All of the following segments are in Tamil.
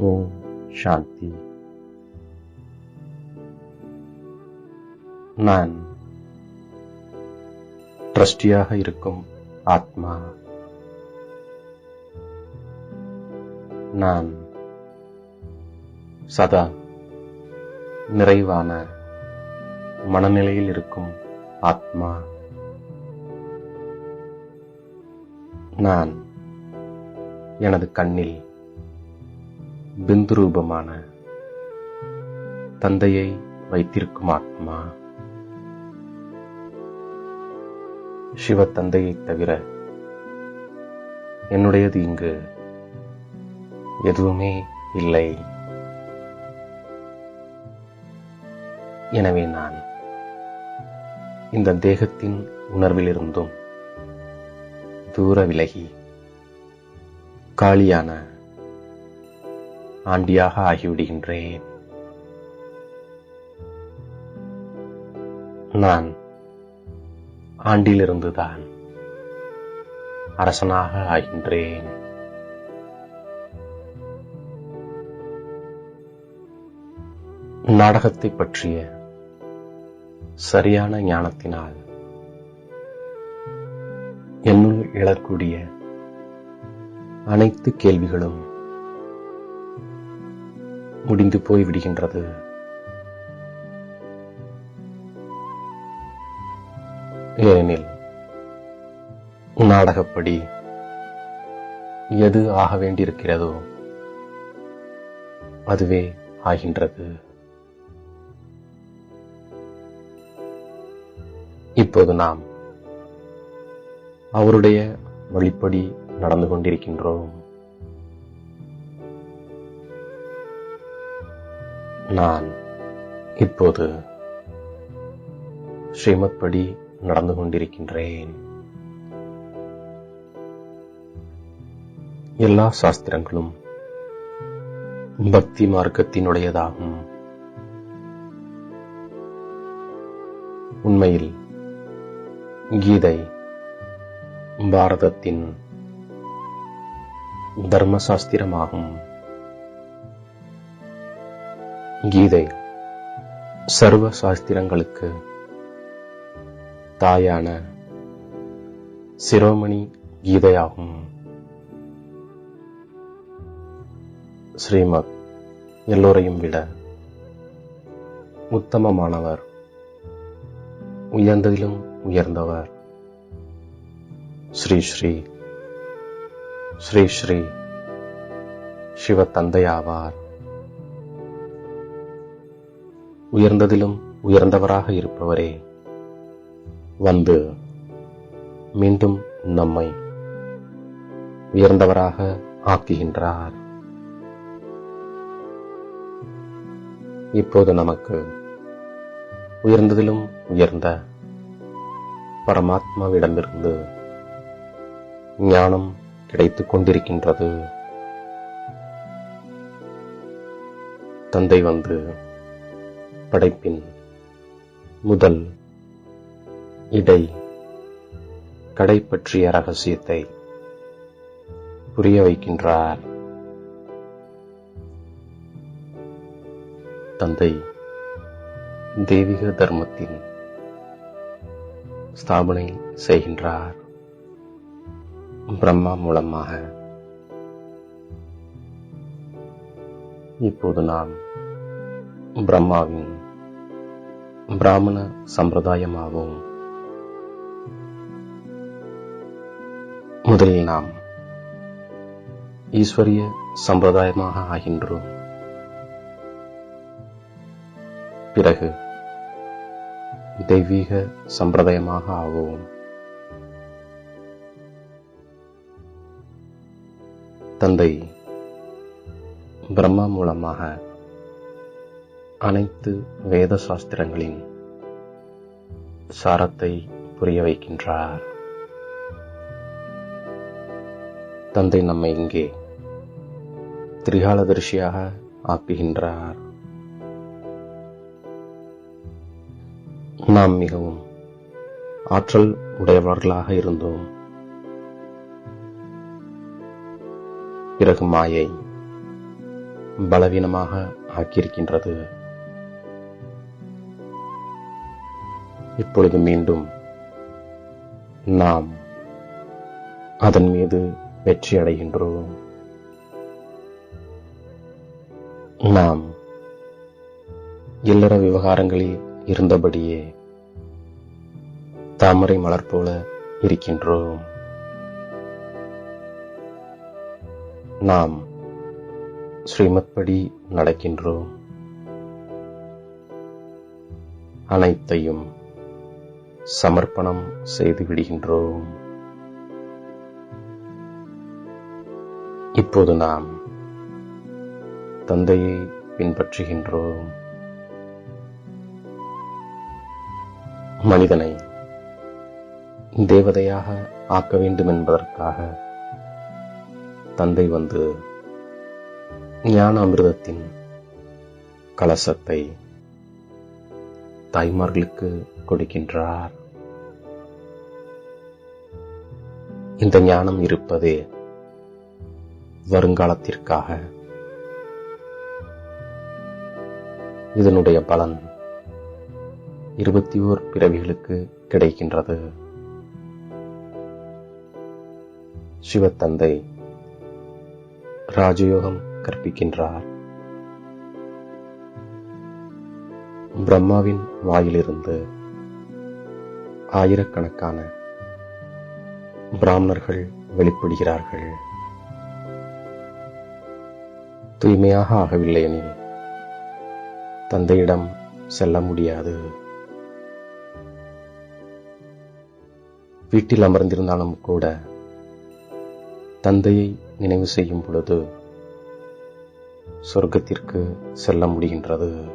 ஓம் சாந்தி. நான் ட்ரஸ்டியாக இருக்கும் ஆத்மா. நான் சதா நிறைவான மனநிலையில் இருக்கும் ஆத்மா. நான் எனது கண்ணில் பிந்து ரூபமான தந்தையை வைத்திருக்கும் ஆத்மா. சிவ தந்தையை தவிர என்னுடையது இங்கு எதுவுமே இல்லை. எனவே நான் இந்த தேகத்தின் உணர்விலிருந்தும் தூர விலகி காலியான ஆண்டியாக ஆகிவிடுகின்றேன். நான் ஆண்டிலிருந்துதான் அரசனாக ஆகின்றேன். நாடகத்தை பற்றிய சரியான ஞானத்தினால் என்னுள் எழக்கூடிய அனைத்து கேள்விகளும் முடிந்து போய்விடுகின்றது ஏனெனில் நாடகப்படி எது ஆக வேண்டியிருக்கிறதோ அதுவே ஆகின்றது. இப்போது நாம் அவருடைய வழிப்படி நடந்து கொண்டிருக்கின்றோம். நான் இப்போது ஸ்ரீமத் படி நடந்து கொண்டிருக்கின்றேன். எல்லா சாஸ்திரங்களும் பக்தி மார்க்கத்தினுடையதாகும். உண்மையில் கீதை பாரதத்தின் தர்மசாஸ்திரமாகும். கீதை சர்வ சாஸ்திரங்களுக்கு தாயான சிரோமணி கீதையாகும். ஸ்ரீமத் எல்லோரையும் விட உத்தமமானவர் உயர்ந்ததிலும் உயர்ந்தவர். ஸ்ரீ ஸ்ரீ ஸ்ரீ ஸ்ரீ சிவ தந்தையாவார் உயர்ந்ததிலும் உயர்ந்தவராக இருப்பவரே. வந்து மீண்டும் நம்மை உயர்ந்தவராக ஆக்குகின்றார். இப்போது நமக்கு உயர்ந்ததிலும் உயர்ந்த பரமாத்மாவிடமிருந்து ஞானம் கிடைத்துக் கொண்டிருக்கின்றது. தந்தை வந்து படைப்பின் முதல் இடை கடை பற்றிய ரகசியத்தை புரிய வைக்கின்றார். தந்தை தெய்வீக தர்மத்தின் ஸ்தாபனை செய்கின்றார். பிரம்மா மூலமாக. இப்போது நாம் பிரம்மாவின் பிராமண சம்பிரதாயமாகும். முதலில் நாம் ஈஸ்வரிய சம்பிரதாயமாக ஆகின்றோம். பிறகு தெய்வீக சம்பிரதாயமாக ஆவோம். தந்தை பிரம்மா மூலமாக அனைத்து வேத சாஸ்திரங்களின் சாரத்தை புரிய வைக்கின்றார். தந்தை நம்மை இங்கே திரிகாலதரிசியாக ஆக்குகின்றார். நாம் மிகவும் ஆற்றல் உடையவர்களாக இருந்தோம். பிறகு மாயை பலவீனமாக ஆக்கியிருக்கின்றது. இப்பொழுது மீண்டும் நாம் அதன் மீது வெற்றி அடைகின்றோம். நாம் இல்லற விவகாரங்களில் இருந்தபடியே தாமரை மலர் போல இருக்கின்றோம். நாம் ஸ்ரீமத் படி நடக்கின்றோம். அனைத்தையும் சமர்ப்பணம் செய்து விடுகின்றோம். இப்போது நாம் தந்தையை பின்பற்றுகின்றோம். மனிதனை தேவதையாக ஆக்க வேண்டும் என்பதற்காக தந்தை வந்து ஞான அமிர்தத்தின் கலசத்தை தாய்மார்களுக்கு கொடுக்கின்றார். இந்த ஞானம் இருப்பது வருங்காலத்திற்காக. இதனுடைய பலன் இருபத்தி ஓர் பிறவிகளுக்கு கிடைக்கின்றது. சிவத்தந்தை ராஜயோகம் கற்பிக்கின்றார். பிரம்மாவின் வாயிலிருந்து ஆயிரக்கணக்கான பிராமணர்கள் வெளிப்படுகிறார்கள். தூய்மையாக ஆகவில்லை எனில் தந்தையிடம் செல்ல முடியாது. வீட்டில் அமர்ந்திருந்தாலும் கூட தந்தையை நினைவு செய்யும் பொழுது சொர்க்கத்திற்கு செல்ல முடிகின்றது.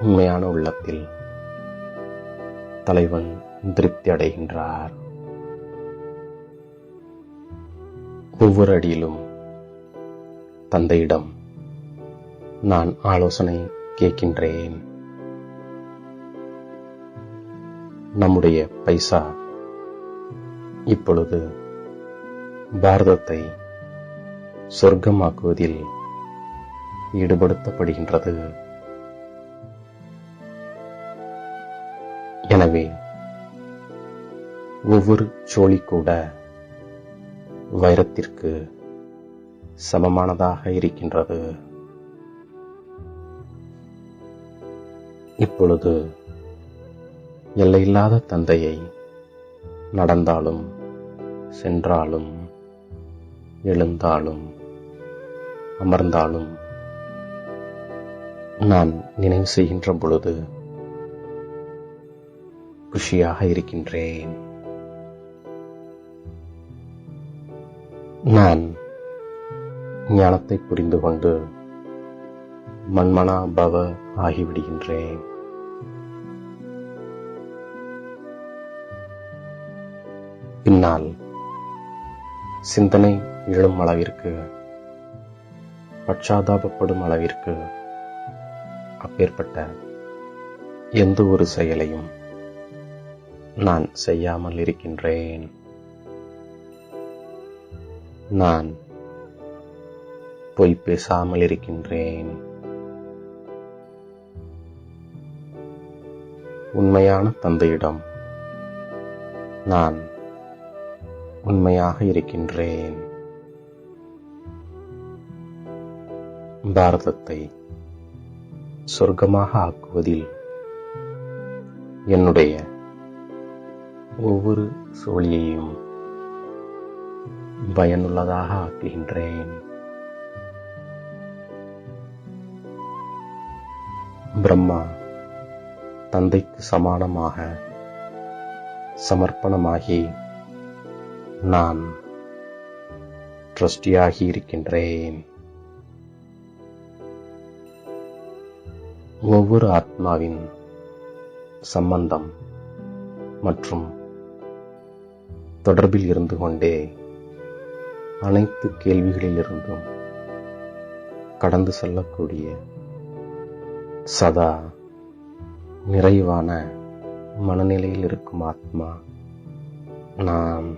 உண்மையான உள்ளத்தில் தலைவன் திருப்தி அடைகின்றார் ஒவ்வொரு அடியிலும் தந்தையிடம் நான் ஆலோசனை கேட்கின்றேன். நம்முடைய பைசா இப்பொழுது பாரதத்தை சொர்க்கமாக்குவதில் ஈடுபடுத்தப்படுகின்றது. எனவே ஒவ்வொரு சோழி கூட வைரத்திற்கு சமமானதாக இருக்கின்றது. இப்பொழுது எல்லையில்லாத தந்தையை நடந்தாலும் சென்றாலும் எழுந்தாலும் அமர்ந்தாலும் நான் நினைவு செய்கின்ற பொழுது குஷியாக இருக்கின்றேன். நான் ஞானத்தை புரிந்து கொண்டு மன்மனா பவ ஆகிவிடுகின்றேன். பின்னால் சிந்தனை எழும் அளவிற்கு பச்சாதாபப்படும் அளவிற்கு அப்பேற்பட்ட எந்த ஒரு செயலையும் நான் செய்யாமல் இருக்கின்றேன். நான் பொய் பேசாமல் இருக்கின்றேன். உண்மையான தந்தையிடம் நான் உண்மையாக இருக்கின்றேன். பாரதத்தை சொர்க்கமாக ஆக்குவதில் என்னுடைய ஒவ்வொரு சோழியையும் பயனுள்ளதாக ஆக்குகின்றேன். பிரம்மா தந்தைக்கு சமானமாக சமர்ப்பணமாகி நான் ட்ரஸ்டியாகி இருக்கின்றேன். ஒவ்வொரு ஆத்மாவின் சம்பந்தம் மற்றும் தொடர்பில் இருந்து கொண்டே அனைத்து கேள்விகளிலிருந்தும் கடந்து செல்லக்கூடிய சதா நிறைவான மனநிலையில் இருக்கும் ஆத்மா நான்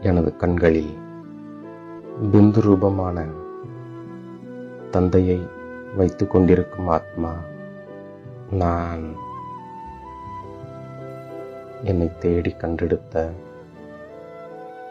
எனது கண்களில் பிந்து ரூபமான தந்தையை வைத்துக் கொண்டிருக்கும் ஆத்மா நான் என்னை தேடி கண்டெடுத்த